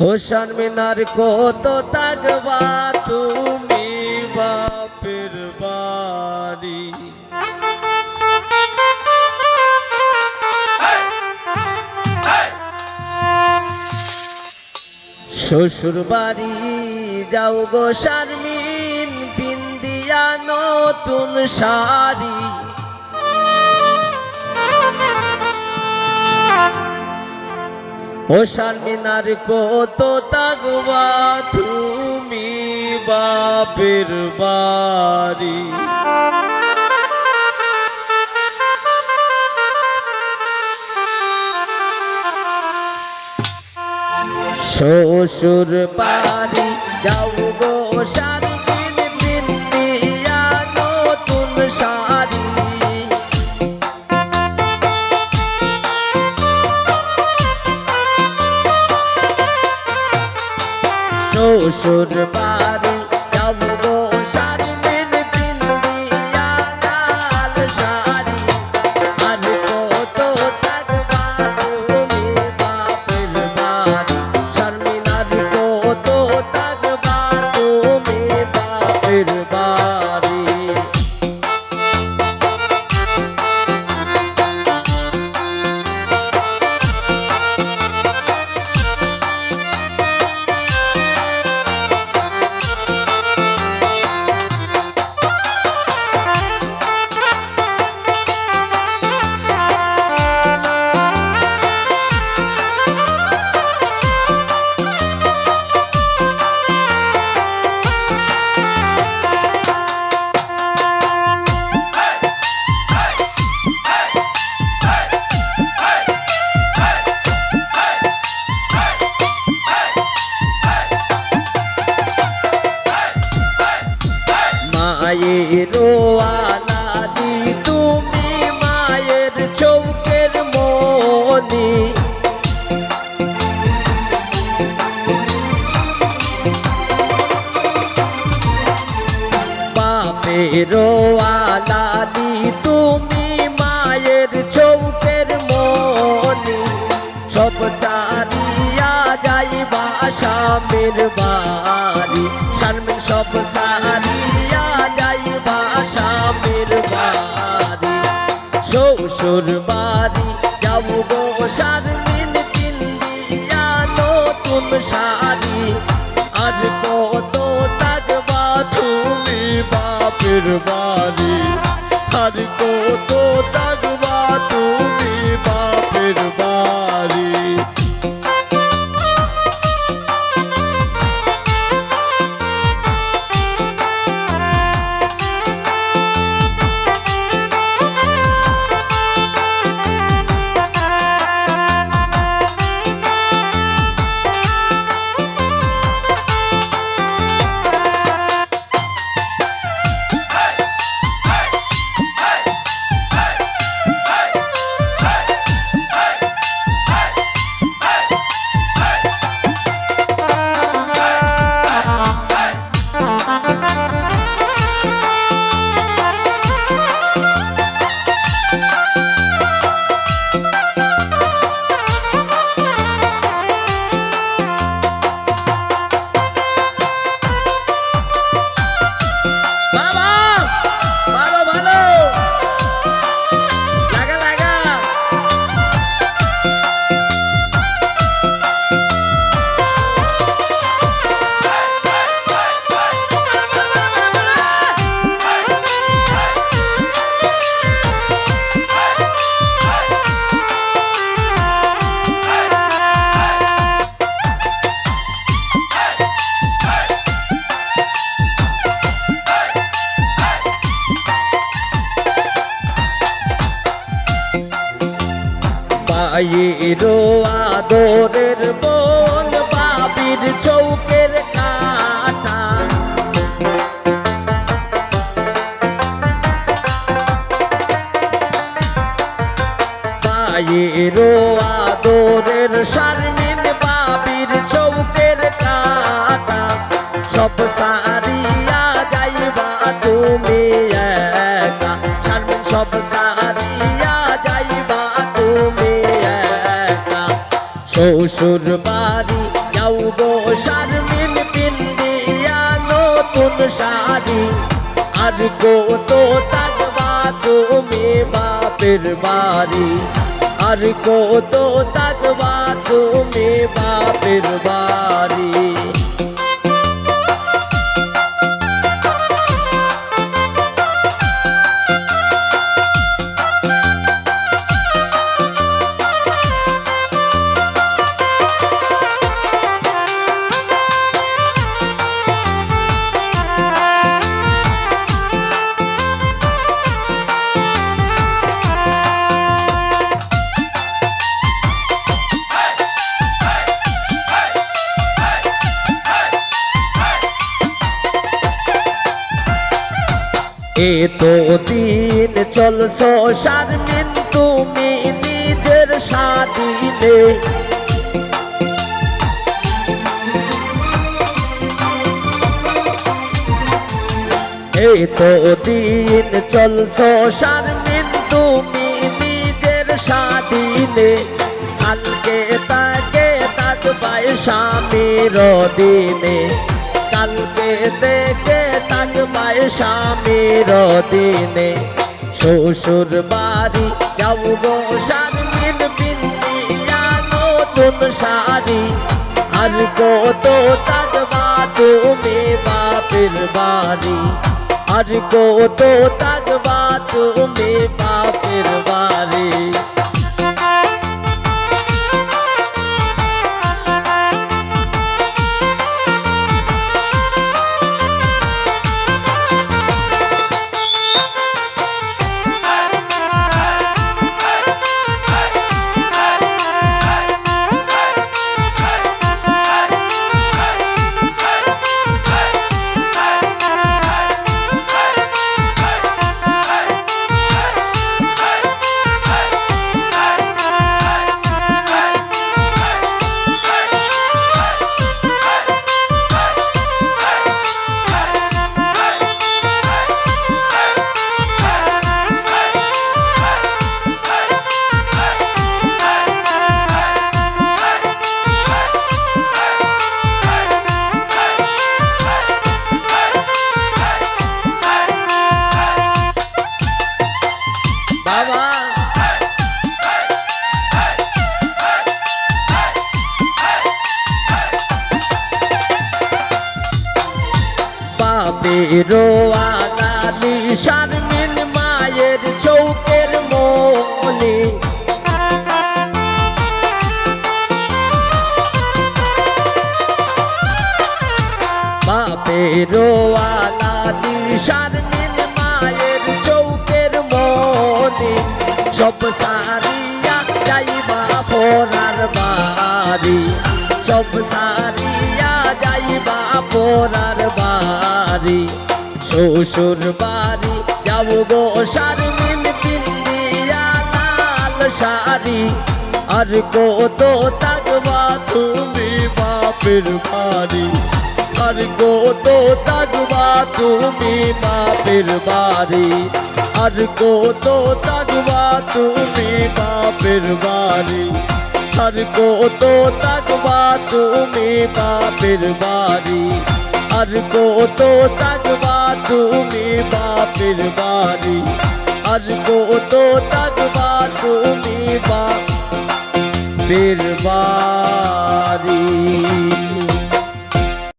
হোসান মিনার কত তাকবা তুমি বাপের বাড়ি। শ্বশুর বাড়ি, যাও গো শারমিন বিন্দিয়া নতুন শাড়ি। ও শালমিনার কত তাগবা তুমি বাপের বাড়ি। শ্বশুর বাড়ি যাও শ্বশুর বাপের আলাদি তুমি মায়ের চৌকের মনি সব চারিয়া যাইবা স্বামীর বাড়ি। শারমিন সব সারিয়া যাইবা স্বামীর বাড়ি। শ্বশুর বাড়ি যাব গো শারমিন পিন্দিয়া নতুন শাড়ি। বাড়ি। আর সারিয়া যাইবা তুমি একা শারমিন সব সারিয়া যাইবা তুমি একা শ্বশুর বাড়ি যাও গো শারমিন পিন্দিয়া নতুন শাড়ি আর গো তো তাকবা তুমি বাপের বাড়ি আর গো তো তাকবা তুমি বাপের বাড়ি এ তো দিন চলছ শারমিন তুমি নিজের স্বাধীনে। দিন চলছ শারমিন তুমি নিজের স্বাধীনে। কালকে তাকে তাকবাই স্বামীর দিনে কালকে দেখে তাকবাই স্বামীর দিনে শ্বশুর বাড়ি যাও গো শারমিন বিন্দিয়া নতুন শাড়ি আর কত তাকবা তুমি বাপের বাড়ি আর কত তাকবা তুমি বাপের বাড়ি বাপেরো আলালি শারমিন মায়ের চৌকের মনি বাপেরো আলালি শারমিন মায়ের চৌকের মনি সব সারিয়া যাইবা ফোরার বাড়ি। সব সারিয়া যাইবা ফোরার শ্বশুর বাড়ি যাব গো শারমিন পিন্দিয়া লাল শাড়ি। আর কত থাকবা তুমি বাপের বাড়ি। আর কত থাকবা তুমি বাপের বাড়ি। আর কত থাকবা তুমি বাপের বাড়ি। আর কত থাকবা তুমি বাপের বাড়ি। আর কত থাকবা তুমি বাপের বাড়ি আর কত থাকবা তুমি বাপের বাড়ি